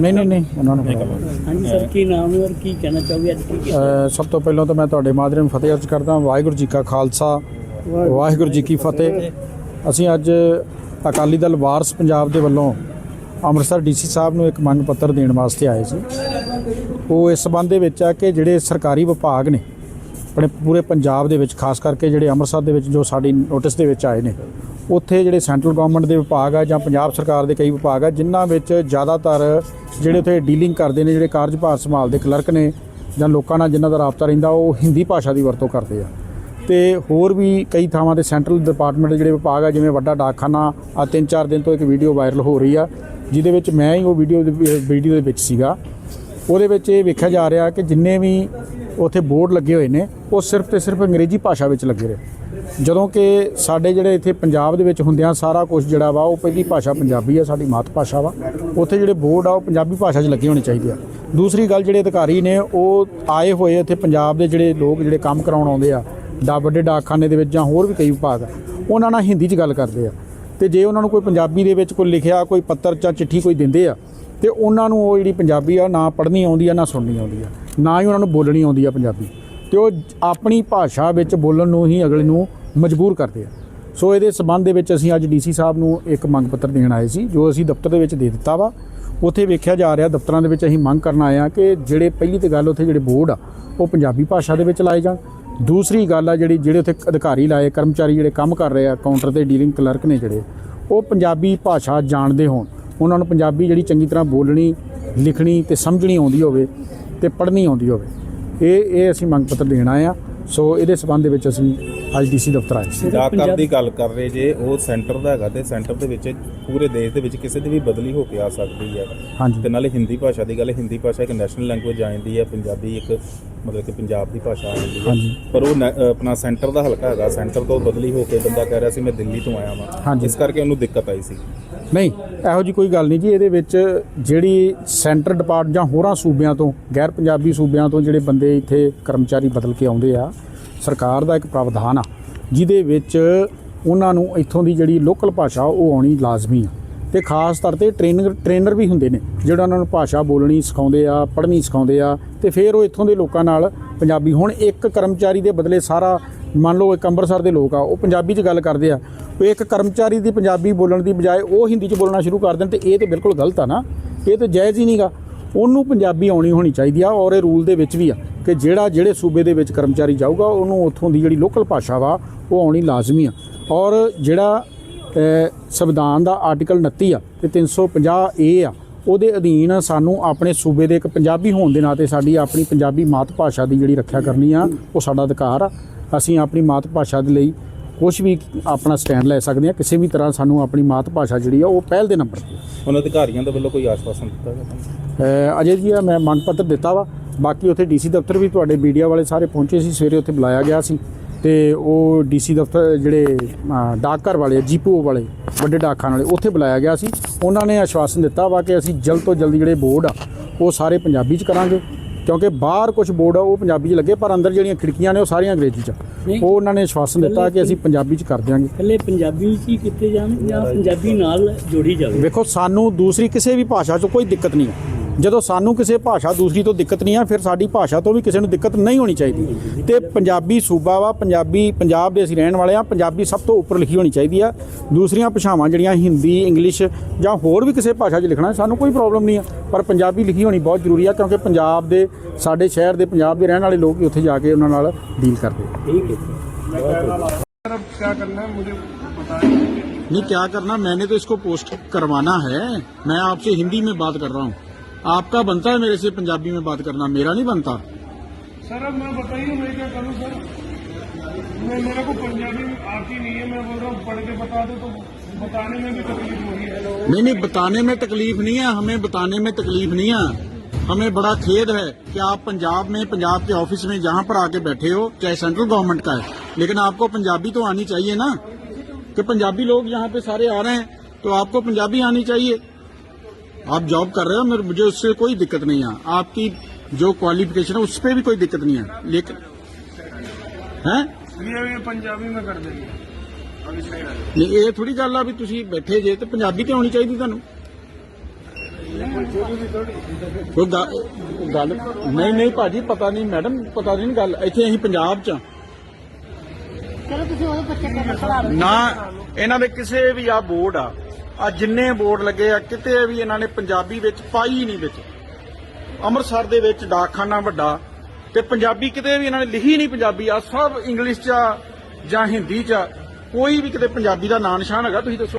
ਨਹੀਂ ਨਹੀਂ ਨਹੀਂ ਉਹਨਾਂ ਨੂੰ ਹਾਂਜੀ ਸਰ ਕੀ ਨਾਮ ਹੈ ਔਰ ਕੀ ਕਹਿਣਾ ਚਾਹੋਗੇ? ਅੱਜ ਕੀ ਕੀਤਾ? ਸਭ ਤੋਂ ਪਹਿਲਾਂ ਤਾਂ ਮੈਂ ਤੁਹਾਡੇ ਮਾਧਿਅਮ ਫਤਿਹ ਅਰਜ਼ ਕਰਦਾ ਵਾਹਿਗੁਰੂ ਜੀ ਕਾ ਖਾਲਸਾ ਵਾਹਿਗੁਰੂ ਜੀ ਕੀ ਫਤਿਹ। ਅਸੀਂ ਅੱਜ ਅਕਾਲੀ ਦਲ ਵਾਰਸ ਪੰਜਾਬ ਦੇ ਵੱਲੋਂ ਅੰਮ੍ਰਿਤਸਰ ਡੀਸੀ ਸਾਹਿਬ ਨੂੰ ਇੱਕ ਮੰਗ ਪੱਤਰ ਦੇਣ ਵਾਸਤੇ ਆਏ ਸੀ। ਉਹ ਇਸ ਸੰਬੰਧ ਦੇ ਵਿੱਚ ਆ ਕਿ ਜਿਹੜੇ ਸਰਕਾਰੀ ਵਿਭਾਗ ਨੇ ਆਪਣੇ ਪੂਰੇ ਪੰਜਾਬ ਦੇ ਵਿੱਚ ਖਾਸ ਕਰਕੇ ਜਿਹੜੇ ਅੰਮ੍ਰਿਤਸਰ ਦੇ ਵਿੱਚ ਜੋ ਸਾਡੀ ਨੋਟਿਸ ਦੇ ਵਿੱਚ ਆਏ ਨੇ ਉੱਥੇ ਜਿਹੜੇ ਸੈਂਟਰਲ ਗਵਰਨਮੈਂਟ ਦੇ ਵਿਭਾਗ ਆ ਜਾਂ ਪੰਜਾਬ ਸਰਕਾਰ ਦੇ ਕਈ ਵਿਭਾਗ ਆ, ਜਿਨ੍ਹਾਂ ਵਿੱਚ ਜ਼ਿਆਦਾਤਰ ਜਿਹੜੇ ਉੱਥੇ ਡੀਲਿੰਗ ਕਰਦੇ ਨੇ, ਜਿਹੜੇ ਕਾਰਜਭਾਰ ਸੰਭਾਲਦੇ ਕਲਰਕ ਨੇ ਜਾਂ ਲੋਕਾਂ ਨਾਲ ਜਿਨ੍ਹਾਂ ਦਾ ਰਾਬਤਾ ਰਹਿੰਦਾ, ਉਹ ਹਿੰਦੀ ਭਾਸ਼ਾ ਦੀ ਵਰਤੋਂ ਕਰਦੇ ਆ। ਤੇ ਹੋਰ ਵੀ ਕਈ ਥਾਵਾਂ ਤੇ ਸੈਂਟਰਲ ਡਿਪਾਰਟਮੈਂਟ ਦੇ ਜਿਹੜੇ ਵਿਭਾਗ ਆ, ਜਿਵੇਂ ਵੱਡਾ ਡਾਕਖਾਨਾ ਆ ਤਿੰਨ ਚਾਰ ਦਿਨ ਤੋਂ ਇੱਕ ਵੀਡੀਓ ਵਾਇਰਲ ਹੋ ਰਹੀ ਆ, ਜਿਹਦੇ ਵਿੱਚ ਮੈਂ ਹੀ ਉਹ ਵੀਡੀਓ ਵੀਡੀਓ ਦੇ ਵਿੱਚ ਸੀਗਾ। ਉਹਦੇ ਵਿੱਚ ਇਹ ਵੇਖਿਆ ਜਾ ਰਿਹਾ ਕਿ ਜਿੰਨੇ ਵੀ ਉੱਥੇ ਬੋਰਡ ਲੱਗੇ ਹੋਏ ਨੇ, ਉਹ ਸਿਰਫ ਤੇ ਸਿਰਫ ਅੰਗਰੇਜ਼ੀ ਭਾਸ਼ਾ ਵਿੱਚ ਲੱਗੇ ਰਹੇ। ਜਦੋਂ ਕਿ ਸਾਡੇ ਜਿਹੜੇ ਇੱਥੇ ਪੰਜਾਬ ਦੇ ਵਿੱਚ ਹੁੰਦਿਆਂ ਸਾਰਾ ਕੁਝ ਜਿਹੜਾ ਵਾ, ਉਹ ਪਹਿਲੀ ਭਾਸ਼ਾ ਪੰਜਾਬੀ ਆ, ਸਾਡੀ ਮਾਤ ਭਾਸ਼ਾ ਵਾ। ਉੱਥੇ ਜਿਹੜੇ ਬੋਰਡ ਆ, ਉਹ ਪੰਜਾਬੀ ਭਾਸ਼ਾ 'ਚ ਲੱਗੇ ਹੋਣੇ ਚਾਹੀਦੇ ਆ। ਦੂਸਰੀ ਗੱਲ ਜਿਹੜੇ ਅਧਿਕਾਰੀ ਨੇ, ਉਹ ਆਏ ਹੋਏ ਇੱਥੇ ਪੰਜਾਬ ਦੇ ਜਿਹੜੇ ਲੋਕ, ਜਿਹੜੇ ਕੰਮ ਕਰਾਉਣ ਆਉਂਦੇ ਆ, ਡਾ ਵੱਡੇ ਡਾਕਖਾਨੇ ਦੇ ਵਿੱਚ ਜਾਂ ਹੋਰ ਵੀ ਕਈ ਵਿਭਾਗ, ਉਹਨਾਂ ਨਾਲ ਹਿੰਦੀ 'ਚ ਗੱਲ ਕਰਦੇ ਆ। ਤੇ ਜੇ ਉਹਨਾਂ ਨੂੰ ਕੋਈ ਪੰਜਾਬੀ ਦੇ ਵਿੱਚ ਕੋਈ ਲਿਖਿਆ, ਕੋਈ ਪੱਤਰ ਜਾਂ ਚਿੱਠੀ ਕੋਈ ਦਿੰਦੇ ਆ, ਤੇ ਉਹਨਾਂ ਨੂੰ ਉਹ ਜਿਹੜੀ ਪੰਜਾਬੀ ਆ, ਨਾ ਪੜ੍ਹਨੀ ਆਉਂਦੀ ਆ, ਨਾ ਸੁਣਨੀ ਆਉਂਦੀ ਆ, ਨਾ ਹੀ ਉਹਨਾਂ ਨੂੰ ਬੋਲਣੀ ਆਉਂਦੀ ਆ ਪੰਜਾਬੀ। ਤੇ ਉਹ ਆਪਣੀ ਭਾਸ਼ਾ ਵਿੱਚ ਬੋਲਣ ਨੂੰ ਹੀ ਅਗਲੇ ਨੂੰ ਮਜਬੂਰ ਕਰਦੇ ਆ। ਸੋ ਇਹਦੇ ਸਬੰਧ ਦੇ ਵਿੱਚ ਅਸੀਂ ਅੱਜ ਡੀਸੀ ਸਾਹਿਬ ਨੂੰ ਇੱਕ ਮੰਗ ਪੱਤਰ ਦੇਣ ਆਏ ਸੀ, ਜੋ ਅਸੀਂ ਦਫ਼ਤਰ ਦੇ ਵਿੱਚ ਦੇ ਦਿੱਤਾ ਵਾ। ਉੱਥੇ ਵੇਖਿਆ ਜਾ ਰਿਹਾ, ਦਫ਼ਤਰਾਂ ਦੇ ਵਿੱਚ ਅਸੀਂ ਮੰਗ ਕਰਨ ਆਏ ਆ ਕਿ ਜਿਹੜੇ ਪਹਿਲੀ ਤੇ ਗੱਲ ਉੱਥੇ ਜਿਹੜੇ ਬੋਰਡ ਆ, ਉਹ ਪੰਜਾਬੀ ਭਾਸ਼ਾ ਦੇ ਵਿੱਚ ਲਾਏ ਜਾਣ। ਦੂਸਰੀ ਗੱਲ ਆ ਜਿਹੜੀ, ਜਿਹੜੇ ਉੱਥੇ ਅਧਿਕਾਰੀ ਲਾਏ, ਕਰਮਚਾਰੀ ਜਿਹੜੇ ਕੰਮ ਕਰ ਰਹੇ ਆ, ਕਾਊਂਟਰ ਤੇ ਡੀਲਿੰਗ ਕਲਰਕ ਨੇ ਜਿਹੜੇ, ਉਹ ਪੰਜਾਬੀ ਭਾਸ਼ਾ ਜਾਣਦੇ ਹੋਣ। ਉਹਨਾਂ ਨੂੰ ਪੰਜਾਬੀ ਜਿਹੜੀ ਚੰਗੀ ਤਰ੍ਹਾਂ ਬੋਲਣੀ, ਲਿਖਣੀ ਤੇ ਸਮਝਣੀ ਆਉਂਦੀ ਹੋਵੇ ਤੇ ਪੜ੍ਹਨੀ ਆਉਂਦੀ ਹੋਵੇ। ਇਹ ਇਹ ਅਸੀਂ ਮੰਗ ਪੱਤਰ ਦੇਣ ਆਏ ਆ। ਸੋ ਇਹਦੇ ਸਬੰਧ ਦੇ ਵਿੱਚ ਅਸੀਂ ਡੀਸੀ ਦਫ਼ਤਰ ਆਏ ਸੀ। ਡਾਕਘਰ ਦੀ ਗੱਲ ਕਰ ਰਹੇ ਜੇ ਉਹ ਸੈਂਟਰ ਦਾ ਹੈਗਾ ਤੇ ਸੈਂਟਰ ਦੇ ਵਿੱਚ ਪੂਰੇ ਦੇਸ਼ ਦੇ ਵਿੱਚ ਕਿਸੇ ਦੀ ਵੀ ਬਦਲੀ ਹੋ ਕੇ ਆ ਸਕਦੀ ਹੈ। ਹਾਂਜੀ। ਤੇ ਨਾਲੇ ਹਿੰਦੀ ਭਾਸ਼ਾ ਦੀ ਗੱਲ ਹੈ, ਹਿੰਦੀ ਭਾਸ਼ਾ ਇੱਕ ਨੈਸ਼ਨਲ ਲੈਂਗੁਏਜ ਆ ਜਾਂਦੀ ਹੈ ਪੰਜਾਬੀ ਇੱਕ ਮਤਲਬ ਕਿ ਪੰਜਾਬ ਦੀ ਭਾਸ਼ਾ ਆ ਜਾਂਦੀ ਹੈ। ਹਾਂਜੀ। ਪਰ ਉਹ ਨੈ- ਅ, ਆਪਣਾ ਸੈਂਟਰ ਦਾ ਹਲਕਾ ਹੈਗਾ ਸੈਂਟਰ ਤੋਂ ਬਦਲੀ ਹੋ ਕੇ ਬੰਦਾ ਕਹਿ ਰਿਹਾ ਸੀ ਮੈਂ ਦਿੱਲੀ ਤੋਂ ਆਇਆ ਵਾਂ। ਹਾਂਜੀ। ਇਸ ਕਰਕੇ ਉਹਨੂੰ ਦਿੱਕਤ ਆਈ ਸੀ। ਨਹੀਂ ਇਹੋ ਜੀ ਕੋਈ ਗੱਲ ਨਹੀਂ ਜੀ ਇਹਦੇ ਵਿੱਚ ਜਿਹੜੀ ਸੈਂਟਰ ਡਿਪਾਰਟ ਜਾਂ ਹੋਰਾਂ ਸੂਬਿਆਂ ਤੋਂ ਗੈਰ ਪੰਜਾਬੀ ਸੂਬਿਆਂ ਤੋਂ ਜਿਹੜੇ ਬੰਦੇ ਇੱਥੇ ਕਰਮਚਾਰੀ ਬਦਲ ਕੇ ਆਉਂਦੇ ਆ ਸਰਕਾਰ ਦਾ ਇੱਕ ਪ੍ਰਾਵਧਾਨ ਆ, ਜਿਹਦੇ ਵਿੱਚ ਉਹਨਾਂ ਨੂੰ ਇੱਥੋਂ ਦੀ ਜਿਹੜੀ ਲੋਕਲ ਭਾਸ਼ਾ, ਉਹ ਆਉਣੀ ਲਾਜ਼ਮੀ ਆ। ਤੇ ਖਾਸ ਤੌਰ ਤੇ ਟ੍ਰੇਨਰ ਟ੍ਰੇਨਰ ਵੀ ਹੁੰਦੇ ਨੇ, ਜਿਹੜਾ ਉਹਨਾਂ ਨੂੰ ਭਾਸ਼ਾ ਬੋਲਣੀ ਸਿਖਾਉਂਦੇ ਆ, ਪੜ੍ਹਨੀ ਸਿਖਾਉਂਦੇ ਆ, ਤੇ ਫਿਰ ਉਹ ਇੱਥੋਂ ਦੇ ਲੋਕਾਂ ਨਾਲ ਪੰਜਾਬੀ। ਹੁਣ ਇੱਕ ਕਰਮਚਾਰੀ ਦੇ ਬਦਲੇ ਸਾਰਾ, ਮੰਨ ਲਓ ਇੱਕ ਅੰਮ੍ਰਿਤਸਰ ਦੇ ਲੋਕ ਆ, ਉਹ ਪੰਜਾਬੀ 'ਚ ਗੱਲ ਕਰਦੇ ਆ ਇੱਕ ਕਰਮਚਾਰੀ ਦੀ ਪੰਜਾਬੀ ਬੋਲਣ ਦੀ ਬਜਾਏ ਉਹ ਹਿੰਦੀ 'ਚ ਬੋਲਣਾ ਸ਼ੁਰੂ ਕਰ ਦੇਣ, ਤੇ ਇਹ ਤੇ ਬਿਲਕੁਲ ਗਲਤ ਆ ਨਾ। ਇਹ ਤੇ ਜਾਇਜ਼ ਹੀ ਨਹੀਂਗਾ ਉਹਨੂੰ ਪੰਜਾਬੀ ਆਉਣੀ ਹੋਣੀ ਚਾਹੀਦੀ ਆ, ਔਰ ਇਹ ਰੂਲ ਦੇ ਵਿੱਚ ਵੀ ਆ ਕਿ ਜਿਹੜਾ ਜਿਹੜੇ ਸੂਬੇ ਦੇ ਵਿੱਚ ਕਰਮਚਾਰੀ ਜਾਊਗਾ, ਉਹਨੂੰ ਉੱਥੋਂ ਦੀ ਜਿਹੜੀ ਲੋਕਲ ਭਾਸ਼ਾ ਵਾ, ਉਹ ਆਉਣੀ ਲਾਜ਼ਮੀ ਆ। ਔਰ ਜਿਹੜਾ ਸੰਵਿਧਾਨ ਦਾ ਆਰਟੀਕਲ 29 ਆ ਤੇ 350 ਏ ਆ, ਉਹਦੇ ਅਧੀਨ ਸਾਨੂੰ ਆਪਣੇ ਸੂਬੇ ਦੇ ਇੱਕ ਪੰਜਾਬੀ ਹੋਣ ਦੇ ਨਾਤੇ ਸਾਡੀ ਆਪਣੀ ਪੰਜਾਬੀ ਮਾਤ ਭਾਸ਼ਾ ਦੀ ਜਿਹੜੀ ਰੱਖਿਆ ਕਰਨੀ ਆ, ਉਹ ਸਾਡਾ ਅਧਿਕਾਰ ਆ। ਅਸੀਂ ਆਪਣੀ ਮਾਤ ਭਾਸ਼ਾ ਦੇ ਲਈ ਕੁਝ ਵੀ ਆਪਣਾ ਸਟੈਂਡ ਲੈ ਸਕਦੇ ਆ ਕਿਸੇ ਵੀ ਤਰ੍ਹਾਂ ਸਾਨੂੰ ਆਪਣੀ ਮਾਤ ਭਾਸ਼ਾ ਜਿਹੜੀ ਆ ਉਹ ਪਹਿਲ ਦੇ ਨੰਬਰ ਤੇ। ਹੁਣ ਅਧਿਕਾਰੀਆਂ ਦੇ ਵੱਲੋਂ ਕੋਈ ਆਸ਼ਵਾਸਨ ਦਿੱਤਾ ਗਿਆ? ਅਜੇ ਜੀ ਆ ਮੈਂ ਮੰਗ ਪੱਤਰ ਦਿੱਤਾ ਵਾ। ਬਾਕੀ ਉੱਥੇ ਡੀਸੀ ਦਫ਼ਤਰ ਵੀ ਤੁਹਾਡੇ ਮੀਡੀਆ ਵਾਲੇ ਸਾਰੇ ਪਹੁੰਚੇ ਸੀ ਸਵੇਰੇ ਉੱਥੇ ਬੁਲਾਇਆ ਗਿਆ ਸੀ। ਤੇ ਉਹ ਡੀਸੀ ਦਫ਼ਤਰ ਜਿਹੜੇ ਡਾਕਘਰ ਵਾਲੇ ਜੀਪੀਓ ਵਾਲੇ ਵੱਡੇ ਡਾਕਖਾਨ ਵਾਲੇ ਉੱਥੇ ਬੁਲਾਇਆ ਗਿਆ ਸੀ। ਉਹਨਾਂ ਨੇ ਆਸ਼ਵਾਸਨ ਦਿੱਤਾ ਵਾ ਕਿ ਅਸੀਂ ਜਲਦ ਤੋਂ ਜਲਦ ਜਿਹੜੇ ਬੋਰਡ ਆ ਉਹ ਸਾਰੇ ਪੰਜਾਬੀ ਚ ਕਰਾਂਗੇ। ਕਿਉਂਕਿ ਬਾਹਰ ਕੁਝ ਬੋਰਡ ਆ ਉਹ ਪੰਜਾਬੀ ਚ ਲੱਗੇ ਪਰ ਅੰਦਰ ਜਿਹੜੀਆਂ ਖਿੜਕੀਆਂ ਨੇ ਉਹ ਸਾਰੀਆਂ ਅੰਗਰੇਜ਼ੀ ਚ। ਉਹ ਉਹਨਾਂ ਨੇ ਆਸ਼ਵਾਸਨ ਦਿੱਤਾ ਕਿ ਅਸੀਂ ਪੰਜਾਬੀ ਚ ਕਰ ਦਿਆਂਗੇ। ਇਕੱਲੇ ਪੰਜਾਬੀ ਵਿੱਚ ਹੀ ਕੀਤੇ ਜਾਣ ਜਾਂ ਪੰਜਾਬੀ ਨਾਲ ਜੋੜੀ ਜਾਵੇ? ਵੇਖੋ ਸਾਨੂੰ ਦੂਸਰੀ ਕਿਸੇ ਵੀ ਭਾਸ਼ਾ 'ਚ ਕੋਈ ਦਿੱਕਤ ਨਹੀਂ ਹੈ। ਜਦੋਂ ਸਾਨੂੰ ਕਿਸੇ ਭਾਸ਼ਾ ਦੂਸਰੀ ਤੋਂ ਦਿੱਕਤ ਨਹੀਂ ਆ ਫਿਰ ਸਾਡੀ ਭਾਸ਼ਾ ਤੋਂ ਵੀ ਕਿਸੇ ਨੂੰ ਦਿੱਕਤ ਨਹੀਂ ਹੋਣੀ ਚਾਹੀਦੀ ਤੇ ਪੰਜਾਬੀ ਸੂਬਾ ਵਾ ਪੰਜਾਬੀ ਪੰਜਾਬ ਦੇ ਅਸੀਂ ਰਹਿਣ ਵਾਲੇ ਆ ਪੰਜਾਬੀ ਸਭ ਤੋਂ ਉੱਪਰ ਲਿਖੀ ਹੋਣੀ ਚਾਹੀਦੀ ਆ ਦੂਸਰੀਆਂ ਭਾਸ਼ਾਵਾਂ ਜਿਹੜੀਆਂ ਹਿੰਦੀ ਇੰਗਲਿਸ਼ ਜਾਂ ਹੋਰ ਵੀ ਕਿਸੇ ਭਾਸ਼ਾ 'ਚ ਲਿਖਣਾ ਸਾਨੂੰ ਕੋਈ ਪ੍ਰੋਬਲਮ ਨਹੀਂ ਆ ਪਰ ਪੰਜਾਬੀ ਲਿਖੀ ਹੋਣੀ ਬਹੁਤ ਜ਼ਰੂਰੀ ਆ ਕਿਉਂਕਿ ਪੰਜਾਬ ਦੇ ਸਾਡੇ ਸ਼ਹਿਰ ਦੇ ਪੰਜਾਬ ਦੇ ਰਹਿਣ ਵਾਲੇ ਲੋਕ ਹੀ ਉੱਥੇ ਜਾ ਕੇ ਉਹਨਾਂ ਨਾਲ ਡੀਲ ਕਰਦੇ ਆ। ਠੀਕ ਹੈ अब क्या करना है मुझे बताएं नहीं क्या करना मैंने तो इसको पोस्ट करवाना है मैं आपसे हिंदी में बात कर रहा हूँ आपका बनता है मेरे से पंजाबी में बात करना? मेरा नहीं बनता। सर अब मैं बताइए मैं क्या करूँ सर? मैं मेरे को पंजाबी आती नहीं है मैं बोल रहा हूँ पढ़ के बता दो तो बताने में भी तकलीफ़ हो रही है। नहीं नहीं बताने में तकलीफ़ नहीं है हमें बताने में तकलीफ़ नहीं है। हमें बड़ा खेद है कि आप पंजाब में पंजाब के ऑफ़िस में जहाँ पर आके बैठे हो चाहे सेंट्रल गवर्नमेंट का है लेकिन आपको पंजाबी तो आनी चाहिए ना? कि पंजाबी लोग यहाँ पे सारे आ रहे हैं तो आपको पंजाबी आनी चाहिए। आप जॉब कर रहे हो मेरे मुझे उससे कोई दिक्कत नहीं है आपकी जो क्वालिफिकेशन है उस पर भी कोई दिक्कत नहीं है लेकिन है ये ये पंजाबी में कर देंगे ਨਹੀਂ ਇਹ ਥੋੜੀ ਗੱਲ ਆ ਵੀ ਤੁਸੀਂ ਬੈਠੇ ਜੇ ਤੇ ਪੰਜਾਬੀ ਤੇ ਆਉਣੀ ਚਾਹੀਦੀ ਤੁਹਾਨੂੰ ਕੋਈ ਗ- ਗੱਲ ਨਹੀਂ ਨਹੀਂ ਭਾਜੀ ਪਤਾ ਨਹੀਂ ਮੈਡਮ ਪਤਾ ਨਹੀਂ ਗੱਲ ਇੱਥੇ ਅਸੀਂ ਪੰਜਾਬ 'ਚ ਆ। ਚਲੋ ਤੁਸੀਂ ਉਹਦੇ ਬੱਚੇ ਪੇਪਰ ਖਵਾ ਲਓ ਨਾ ਇਹਨਾਂ ਦੇ ਕਿਸੇ ਵੀ ਆ ਬੋਰਡ ਆ ਆ ਜਿੰਨੇ ਬੋਰਡ ਲੱਗੇ ਆ, ਕਿਤੇ ਵੀ ਇਹਨਾਂ ਨੇ ਪੰਜਾਬੀ ਵਿੱਚ ਪਾਈ ਹੀ ਨਹੀਂ ਵਿੱਚ। ਅੰਮ੍ਰਿਤਸਰ ਦੇ ਵਿੱਚ ਡਾਕਖਾਨਾ ਵੱਡਾ ਤੇ ਪੰਜਾਬੀ ਕਿਤੇ ਵੀ ਇਹਨਾਂ ਨੇ ਲਿਖੀ ਨਹੀਂ ਪੰਜਾਬੀ, ਆ ਸਭ ਇੰਗਲਿਸ਼ ਚ ਜਾਂ ਹਿੰਦੀ ਚ ਕੋਈ ਵੀ ਕਿਤੇ ਪੰਜਾਬੀ ਦਾ ਨਾਂ ਨਿਸ਼ਾਨ ਹੈਗਾ, ਤੁਸੀਂ ਦੱਸੋ।